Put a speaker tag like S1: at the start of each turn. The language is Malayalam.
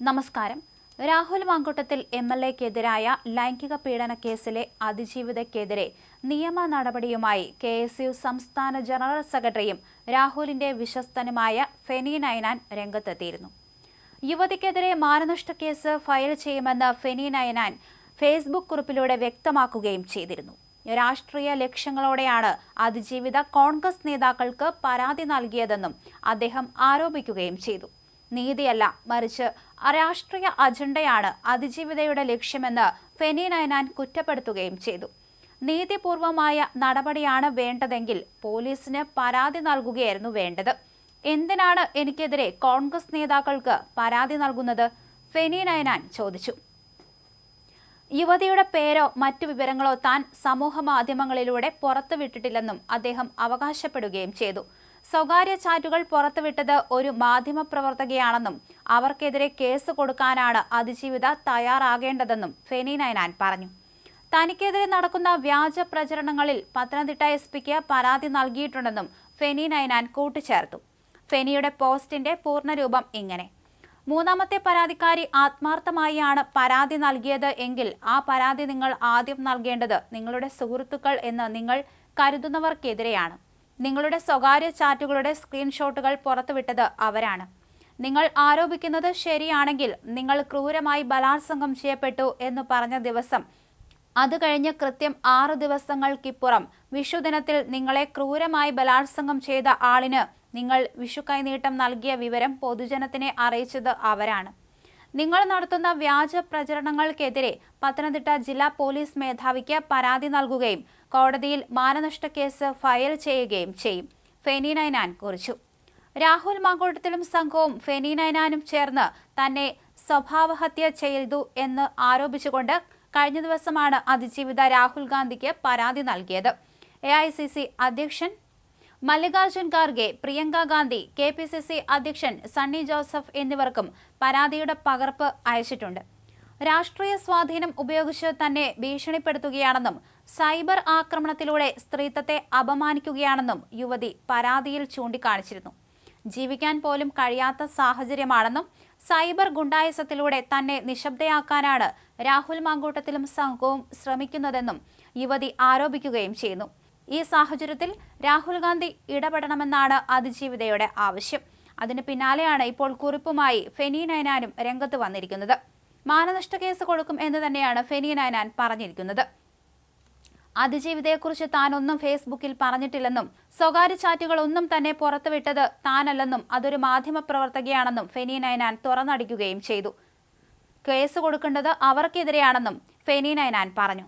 S1: നമസ്കാരം. രാഹുൽ മാങ്കൂട്ടത്തിൽ എം എൽ എക്കെതിരായ ലൈംഗിക പീഡന കേസിലെ അതിജീവിതക്കെതിരെ നിയമ നടപടിയുമായി കെ എസ് യു സംസ്ഥാന ജനറൽ സെക്രട്ടറിയും രാഹുലിന്റെ വിശ്വസ്തനുമായ ഫെനി നൈനാൻ രംഗത്തെത്തിയിരുന്നു. യുവതിക്കെതിരെ മാനനഷ്ട കേസ് ഫയൽ ചെയ്യുമെന്ന് ഫെനി നൈനാൻ ഫേസ്ബുക്ക് കുറിപ്പിലൂടെ വ്യക്തമാക്കുകയും ചെയ്തിരുന്നു. രാഷ്ട്രീയ ലക്ഷ്യങ്ങളോടെയാണ് അതിജീവിത കോൺഗ്രസ് നേതാക്കൾക്ക് പരാതി നൽകിയതെന്നും അദ്ദേഹം ആരോപിക്കുകയും ചെയ്തു. നീതിയല്ല മറിച്ച് അരാഷ്ട്രീയ അജണ്ടയാണ് അതിജീവിതയുടെ ലക്ഷ്യമെന്ന് ഫെനി നയനാൻ കുറ്റപ്പെടുത്തുകയും ചെയ്തു. നീതിപൂർവമായ നടപടിയാണ് വേണ്ടതെങ്കിൽ പോലീസിന് പരാതി നൽകുകയായിരുന്നു വേണ്ടത്. എന്തിനാണ് എനിക്കെതിരെ കോൺഗ്രസ് നേതാക്കൾക്ക് പരാതി നൽകുന്നത്? ഫെനി നയനാൻ ചോദിച്ചു. യുവതിയുടെ പേരോ മറ്റു വിവരങ്ങളോ താൻ സമൂഹ മാധ്യമങ്ങളിലൂടെ പുറത്തുവിട്ടിട്ടില്ലെന്നും അദ്ദേഹം അവകാശപ്പെടുകയും ചെയ്തു. സ്വകാര്യ ചാറ്റുകൾ പുറത്തുവിട്ടത് ഒരു മാധ്യമപ്രവർത്തകയാണെന്നും അവർക്കെതിരെ കേസ് കൊടുക്കാനാണ് അതിജീവിത തയ്യാറാകേണ്ടതെന്നും ഫെനി നൈനാൻ പറഞ്ഞു. തനിക്കെതിരെ നടക്കുന്ന വ്യാജ പ്രചരണങ്ങളിൽ പത്തനംതിട്ട എസ് പിക്ക് പരാതി നൽകിയിട്ടുണ്ടെന്നും ഫെനി നൈനാൻ കൂട്ടിച്ചേർത്തു. ഫെനിയുടെ പോസ്റ്റിന്റെ പൂർണരൂപം ഇങ്ങനെ. മൂന്നാമത്തെ പരാതിക്കാരി ആത്മാർത്ഥമായാണ് പരാതി നൽകിയത് എങ്കിൽ ആ പരാതി നിങ്ങൾ ആദ്യം നൽകേണ്ടത് നിങ്ങളുടെ സുഹൃത്തുക്കൾ എന്ന് നിങ്ങൾ കരുതുന്നവർക്കെതിരെയാണ്. നിങ്ങളുടെ സ്വകാര്യ ചാറ്റുകളുടെ സ്ക്രീൻഷോട്ടുകൾ പുറത്തുവിട്ടത് അവരാണ്. നിങ്ങൾ ആരോപിക്കുന്നത് ശരിയാണെങ്കിൽ നിങ്ങൾ ക്രൂരമായി ബലാത്സംഗം ചെയ്യപ്പെട്ടു എന്ന് പറഞ്ഞ ദിവസം അത് കഴിഞ്ഞ് കൃത്യം ആറ് ദിവസങ്ങൾക്കിപ്പുറം വിഷുദിനത്തിൽ നിങ്ങളെ ക്രൂരമായി ബലാത്സംഗം ചെയ്ത ആളിന് നിങ്ങൾ വിഷു കൈനീട്ടം നൽകിയ വിവരം പൊതുജനത്തിനെ അറിയിച്ചത് അവരാണ്. നിങ്ങൾ നടത്തുന്ന വ്യാജ പ്രചരണങ്ങൾക്കെതിരെ പത്തനംതിട്ട ജില്ലാ പോലീസ് മേധാവിക്ക് പരാതി നൽകുകയും കോടതിയിൽ മാനനഷ്ട കേസ് ഫയൽ ചെയ്യുകയും ചെയ്യും. ഫെനി നൈനാൻ കുറിച്ചു. രാഹുൽ മാങ്കോട്ടത്തിലും സംഘവും ഫെനി നൈനാനും ചേർന്ന് തന്നെ സ്വഭാവഹത്യ ചെയ്തു എന്ന് ആരോപിച്ചുകൊണ്ട് കഴിഞ്ഞ ദിവസമാണ് അതിജീവിത രാഹുൽ ഗാന്ധിക്ക് പരാതി നൽകിയത്. എ അധ്യക്ഷൻ Mallikarjun Kharge Priyanka Gandhi K P C C അധ്യക്ഷൻ സണ്ണി ജോസഫ് എന്നിവർക്കും പരാതിയുടെ പകർപ്പ് അയച്ചിട്ടുണ്ട്. രാഷ്ട്രീയ സ്വാധീനം ഉപയോഗിച്ച് തന്നെ ഭീഷണിപ്പെടുത്തുകയാണെന്നും സൈബർ ആക്രമണത്തിലൂടെ സ്ത്രീത്വത്തെ അപമാനിക്കുകയാണെന്നും യുവതി പരാതിയിൽ ചൂണ്ടിക്കാണിച്ചിരുന്നു. ജീവിക്കാൻ പോലും കഴിയാത്ത സാഹചര്യമാണെന്നും സൈബർ ഗുണ്ടായസത്തിലൂടെ തന്നെ നിശബ്ദയാക്കാനാണ് രാഹുൽ മാങ്കൂട്ടത്തിലും സംഘവും ശ്രമിക്കുന്നതെന്നും യുവതി ആരോപിക്കുകയും ചെയ്യുന്നു. ഈ സാഹചര്യത്തിൽ രാഹുൽ ഗാന്ധി ഇടപെടണമെന്നാണ് അതിജീവിതയുടെ ആവശ്യം. അതിന് പിന്നാലെയാണ് ഇപ്പോൾ കുറിപ്പുമായി ഫെനി നൈനാനും രംഗത്ത് വന്നിരിക്കുന്നത്. മാനനഷ്ട കേസ് കൊടുക്കും എന്ന് തന്നെയാണ് ഫെനി നൈനാൻ പറഞ്ഞിരിക്കുന്നത്. അതിജീവിതയെക്കുറിച്ച് താനൊന്നും ഫേസ്ബുക്കിൽ പറഞ്ഞിട്ടില്ലെന്നും സ്വകാര്യ ചാറ്റുകൾ ഒന്നും തന്നെ പുറത്തുവിട്ടത് താനല്ലെന്നും അതൊരു മാധ്യമപ്രവർത്തകയാണെന്നും ഫെനി നൈനാൻ തുറന്നടിക്കുകയും ചെയ്തു. കേസ് കൊടുക്കേണ്ടത് അവർക്കെതിരെയാണെന്നും ഫെനി നൈനാൻ പറഞ്ഞു.